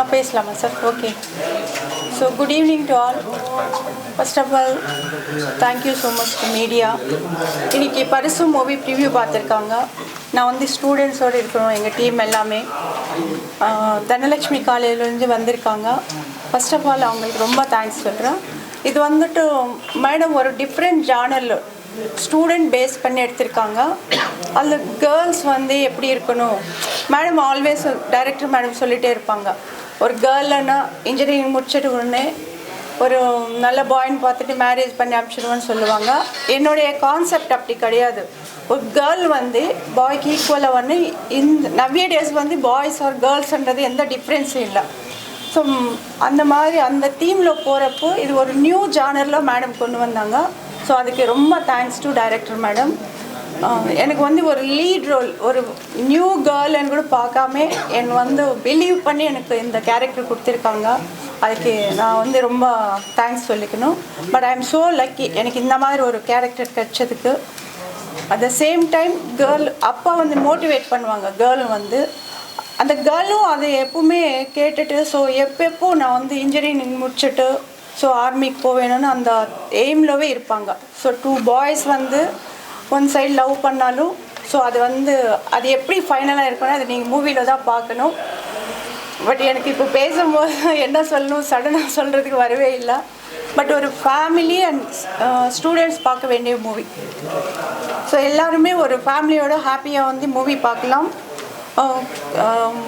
ஆ பேசலாமா sir okay so good evening to all first of all thank you so much to media இன்றைக்கி Parisu movie preview பார்த்துருக்காங்க. நான் வந்து ஸ்டூடெண்ட்ஸோடு இருக்கிறோம் எங்கள் டீம் எல்லாமே. தனலட்சுமி காலையிலேருந்து வந்திருக்காங்க. ஃபர்ஸ்ட் ஆஃப் ஆல் அவங்களுக்கு ரொம்ப தேங்க்ஸ் சொல்கிறேன் இது வந்துட்டு மேடம் ஒரு டிஃப்ரெண்ட் ஜானரில் ஸ்டூடெண்ட் பேஸ் பண்ணி எடுத்திருக்காங்க. அதில் கேர்ள்ஸ் வந்து எப்படி இருக்கணும்? மேடம் ஆல்வேஸ் டைரக்டர் மேடம் சொல்லிகிட்டே இருப்பாங்க. ஒரு கேர்ள்னா இன்ஜினியரிங் முடிச்சிட்டு உடனே ஒரு நல்ல பாய்ன்னு பார்த்துட்டு மேரேஜ் பண்ணி அனுப்பிச்சிடுவோன்னு சொல்லுவாங்க. என்னுடைய கான்செப்ட் அப்படி கிடையாது. ஒரு கேர்ள் வந்து பாய்க்கு ஈக்குவலாக வந்து இந்த நவ்ய டேஸ் வந்து பாய்ஸ் ஆர் கேர்ள்ஸ்ன்றது எந்த டிஃப்ரென்ஸும் இல்லை. ஸோ அந்த மாதிரி அந்த தீமில் போகிறப்போ இது ஒரு நியூ ஜானரில் மேடம் கொண்டு வந்தாங்க. ஸோ அதுக்கு ரொம்ப தேங்க்ஸ் டு டைரக்டர் மேடம் எனக்கு வந்து ஒரு லீட் ரோல் ஒரு நியூ கேர்ள்னு கூட பார்க்காம என் வந்து பிலீவ் பண்ணி எனக்கு இந்த கேரக்டர் கொடுத்துருக்காங்க. அதுக்கு நான் வந்து ரொம்ப தேங்க்ஸ் சொல்லிக்கணும். But I am so lucky எனக்கு இந்த மாதிரி ஒரு கேரக்டர் கிடைச்சதுக்கு. At the same time girl அப்பா வந்து மோட்டிவேட் பண்ணுவாங்க கேர்ள் வந்து. அந்த கேர்ளும் அதை எப்பவுமே கேட்டுட்டு ஸோ எப்பப்போ நான் வந்து இன்ஜினியரிங் முடிச்சுட்டு ஸோ ஆர்மிக்கு போவேணும்னு அந்த எய்ம்லவே இருப்பாங்க. ஸோ டூ பாய்ஸ் வந்து ஒன் சைடு லவ் பண்ணாலும் ஸோ அது வந்து அது எப்படி ஃபைனலாக இருக்கணும் அது நீங்கள் மூவியில் தான் பார்க்கணும். பட் எனக்கு இப்போ பேசும்போது என்ன சொல்லணும்? சடனாக சொல்கிறதுக்கு வரவே இல்லை. பட் ஒரு ஃபேமிலி அண்ட் ஸ்டூடெண்ட்ஸ் பார்க்க வேண்டிய மூவி ஸோ எல்லாருமே ஒரு ஃபேமிலியோட ஹாப்பியாக வந்து மூவி பார்க்கலாம்.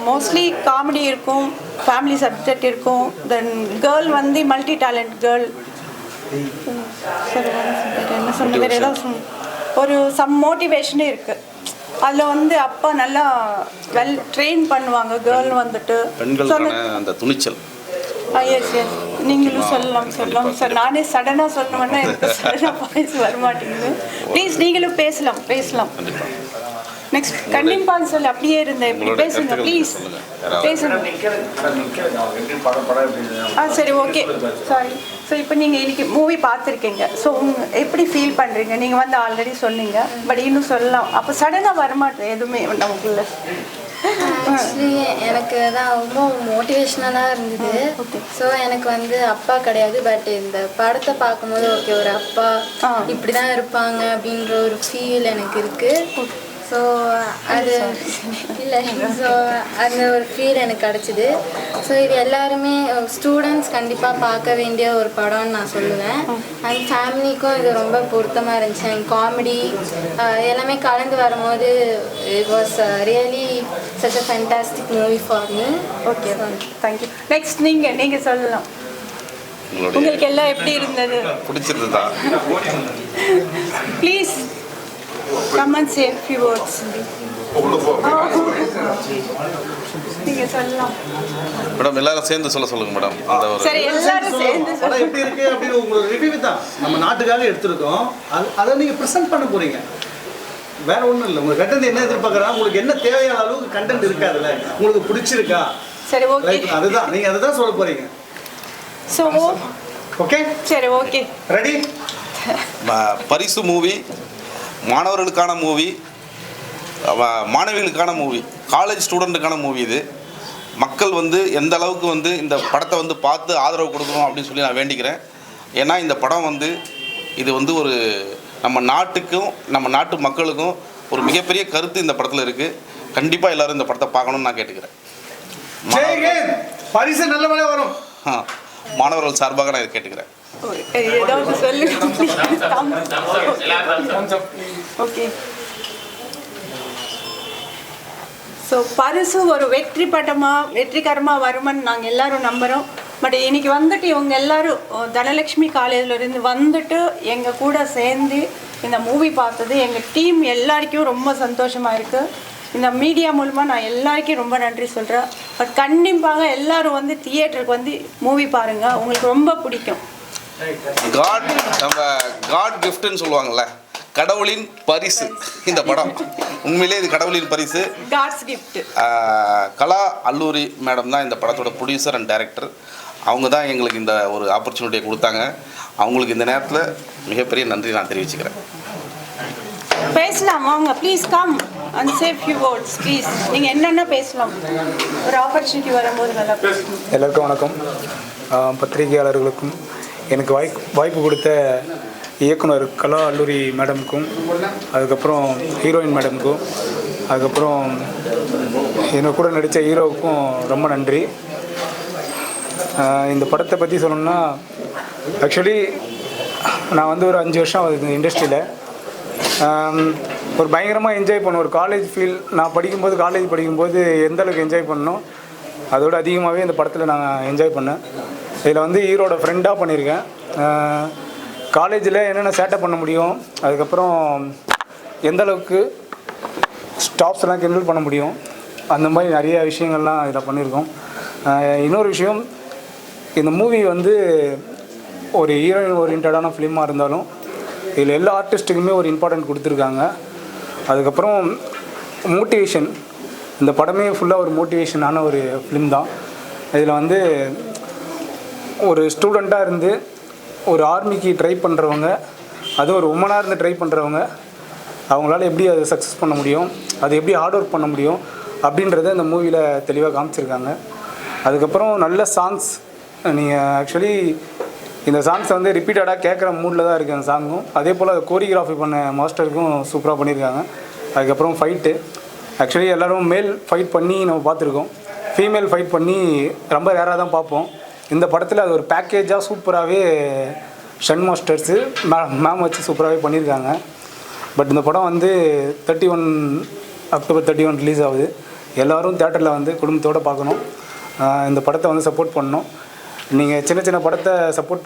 மோஸ்ட்லி காமெடி இருக்கும் ஃபேமிலி சப்ஜெக்ட் இருக்கும். தென் கேர்ள் வந்து மல்டி டேலண்ட் கேர்ள் என்ன சொன்ன? வேறு ஏதாவது சொன்ன ஒரு சம் மோட்டிவேஷனே இருக்குது அதில் வந்து அப்பா நல்லா வெல் ட்ரெயின் பண்ணுவாங்க கேர்ள் வந்துட்டு. அந்த- துணிச்சல். எஸ் எஸ் நீங்களும் சொல்லலாம் சொல்லலாம். சார் நானே சடனாக சொல்லணும்னா எனக்கு சடனாக வாய்ஸ் வர மாட்டேங்குது ப்ளீஸ் நீங்களும் பேசலாம் பேசலாம். நெக்ஸ்ட் கண்டிப்பாக சொல்லி அப்படியே இருந்தேன். இப்படி பேசுங்க ப்ளீஸ்? பேசுங்க. ஆ சரி ஓகே. சாரி ஸோ இப்போ நீங்கள் இன்னைக்கு மூவி பார்த்துருக்கீங்க. ஸோ உங்க எப்படி ஃபீல் பண்ணுறீங்க நீங்கள் வந்து ஆல்ரெடி சொன்னீங்க. பட் இன்னும் சொல்லலாம். அப்போ சடனாக வரமாட்டேன் எதுவுமே நமக்குள்ள. ஆக்சுவலி எனக்கு தான் ரொம்ப மோட்டிவேஷ்னலாக இருந்தது. ஸோ எனக்கு வந்து அப்பா கிடையாது. பட் இந்த படத்தை பார்க்கும்போது ஓகே ஒரு அப்பா ஆ. இப்படி தான் இருப்பாங்க அப்படின்ற ஒரு ஃபீல் எனக்கு இருக்கு. ஸோ அது இல்லை ஸோ அந்த ஒரு ஃபீல் எனக்கு கிடச்சிது. ஸோ இது எல்லாருமே ஸ்டூடெண்ட்ஸ் கண்டிப்பாக பார்க்க வேண்டிய ஒரு படம்னு நான் சொல்லுவேன். அண்ட் ஃபேமிலிக்கும் இது ரொம்ப பொருத்தமாக இருந்துச்சு. அண்ட் காமெடி எல்லாமே கலந்து வரும்போது it was really such a fantastic movie for me okay thank you next நீங்கள் நீங்கள் சொல்லலாம். உங்களுக்கு எல்லாம் எப்படி இருந்தது? பிடிச்சிருந்ததா? Please come and save few words சொல்லலாம். மேடம் எல்லாரும் சேர்ந்து சொல்ல சொல்லுங்க மேடம். அந்த ஒரு சரி எல்லாரும் சேர்ந்து படம் சொல்லுங்க. எப்படி இருக்கு அப்படின்னு உங்களோட ரிவ்யூ தான். நம்ம நாட்டுக்காக எடுத்திருக்கோம். அது அதை நீங்க ப்ரெசென்ட் பண்ண போறீங்க. வேற ஒண்ணும் இல்லை. உங்களுக்கு கண்டென்ட் என்ன எதிர்பார்க்குறாங்க உங்களுக்கு என்ன தேவையான அளவுக்கு கண்டென்ட் இருக்காதுல்ல உங்களுக்கு பிடிச்சிருக்கா? சரி ஓகே அதுதான். நீங்க அதை தான் சொல்ல போறீங்க. ஸோ ஓகே சரி ஓகே ரெடி ம- பரிசு மூவி மாணவர்களுக்கான மூவி மாணவிகளுக்கான மூவி காலேஜ் ஸ்டூடெண்ட்டுக்கான மூவி இது. மக்கள் வந்து எந்த அளவுக்கு வந்து இந்த படத்தை வந்து பார்த்து ஆதரவு கொடுக்கணும் அப்படின்னு சொல்லி நான் வேண்டிக்கிறேன். ஏன்னா இந்த படம் வந்து இது வந்து ஒரு நம்ம நாட்டுக்கும் நம்ம நாட்டு மக்களுக்கும் ஒரு மிகப்பெரிய கருத்து இந்த படத்தில் இருக்குது கண்டிப்பாக எல்லாரும் இந்த படத்தை பார்க்கணும்னு நான் கேட்டுக்கிறேன். பரிசு நல்ல வேலை வரும். ஆ, மாணவர்கள் சார்பாக நான் இதை கேட்டுக்கிறேன். ஓகே ஸோ பரிசு ஒரு வெற்றி பட்டமாக வெற்றிகரமாக வருமென்னு நாங்கள் எல்லாரும் நம்புகிறோம் பட் இன்னைக்கு வந்துட்டு இவங்க எல்லாரும் தனலட்சுமி காலேஜில் இருந்து வந்துட்டு எங்கள் கூட சேர்ந்து இந்த மூவி பார்த்தது எங்கள் டீம் எல்லாருக்கும் ரொம்ப சந்தோஷமாக இருக்குது இந்த மீடியா மூலமாக நான் எல்லாருக்கும் ரொம்ப நன்றி சொல்கிறேன் பட் கண்டிப்பாக எல்லாரும் வந்து தியேட்டருக்கு வந்து மூவி பாருங்கள் உங்களுக்கு ரொம்ப பிடிக்கும். காட் நம்ம காட் கிஃப்ட்னு சொல்லுவாங்கல்ல கடவுளின் பரிசு. இந்த படம். உண்மையிலே இது கடவுளின் பரிசு. God's gift Kala Alluri madam தான் இந்த படத்தோட ப்ரொடியூசர் அண்ட் டைரக்டர் அவங்க தான் எங்களுக்கு இந்த ஒரு ஆப்பர்ச்சுனிட்டியை கொடுத்தாங்க. அவங்களுக்கு இந்த நேரத்தில் மிகப்பெரிய நன்றி நான் தெரிவிச்சுக்கிறேன். பேசலாம் வாங்க. Please come and save few words please நீங்கள் என்னென்ன பேசலாம்? ஒரு ஆப்பர்ச்சுனிட்டி வரும்போது நல்லா எல்லாருக்கும் வணக்கம். பத்திரிகையாளர்களுக்கும் எனக்கு வாய்ப்பு வாய்ப்பு கொடுத்த இயக்குனர் கலா அல்லூரி மேடமுக்கும் அதுக்கப்புறம் ஹீரோயின் மேடமுக்கும் அதுக்கப்புறம் என்னை கூட நடித்த ஹீரோவுக்கும் ரொம்ப நன்றி. இந்த படத்தை பற்றி சொல்லணும்னா ஆக்சுவலி நான் வந்து ஒரு அஞ்சு வருஷம் ஆகுது இந்த இண்டஸ்ட்ரியில் ஒரு பயங்கரமாக என்ஜாய் பண்ணோம். ஒரு காலேஜ் ஃபீல் நான் படிக்கும்போது காலேஜ் படிக்கும்போது எந்த அளவுக்கு என்ஜாய் பண்ணோம் அதோட அதிகமாகவே இந்த படத்தில் நான் என்ஜாய் பண்ணேன். இதில் வந்து ஹீரோட ஃப்ரெண்டாக பண்ணியிருக்கேன் காலேஜில் என்னென்ன சேட்டை பண்ண முடியும் அதுக்கப்புறம் எந்த அளவுக்கு ஸ்டாஃப்ஸ்லாம் கிண்டல் பண்ண முடியும் அந்த மாதிரி நிறைய விஷயங்கள்லாம் இதில் பண்ணியிருக்கோம் இன்னொரு விஷயம் இந்த மூவி வந்து ஒரு ஹீரோயின் ஓரியன்டான ஃபிலிமாக இருந்தாலும் இதில் எல்லா ஆர்டிஸ்ட்டுக்குமே ஒரு இம்பார்ட்டன்ட் கொடுத்துருக்காங்க. அதுக்கப்புறம் மோட்டிவேஷன் இந்த படமே ஃபுல்லாக ஒரு மோட்டிவேஷனான ஒரு ஃபிலிம் தான். இதில் வந்து ஒரு ஸ்டூடெண்ட்டாக இருந்து ஒரு ஆர்மிக்கு ட்ரை பண்ணுறவங்க அது ஒரு உமனாக இருந்து ட்ரை பண்ணுறவங்க அவங்களால எப்படி அதை சக்ஸஸ் பண்ண முடியும் அது எப்படி ஹார்ட் ஒர்க் பண்ண முடியும் அப்படின்றத இந்த மூவியில் தெளிவாக காமிச்சிருக்காங்க. அதுக்கப்புறம் நல்ல சாங்ஸ் நீங்கள் ஆக்சுவலி இந்த சாங்ஸை வந்து ரிப்பீட்டடாக கேட்குற மூடில் தான் இருக்குது அந்த சாங்கும் அதே போல் அதை கோரியோகிராஃபி பண்ண மாஸ்டருக்கும் சூப்பராக பண்ணியிருக்காங்க அதுக்கப்புறம் ஃபைட்டு ஆக்சுவலி எல்லோரும் மேல் ஃபைட் பண்ணி நம்ம பார்த்துருக்கோம். ஃபீமேல் ஃபைட் பண்ணி ரொம்ப ரேராக தான் பார்ப்போம். இந்த படத்தில் அது ஒரு பேக்கேஜாக சூப்பராகவே ஷன் மாஸ்டர்ஸு மே மேம் வச்சு சூப்பராகவே பண்ணியிருக்காங்க பட் இந்த படம் வந்து thirty one October thirty one release ஆகுது. எல்லோரும் தேட்டரில் வந்து குடும்பத்தோடு பார்க்கணும். இந்த படத்தை வந்து சப்போர்ட் பண்ணணும். நீங்கள் சின்ன சின்ன படத்தை சப்போர்ட்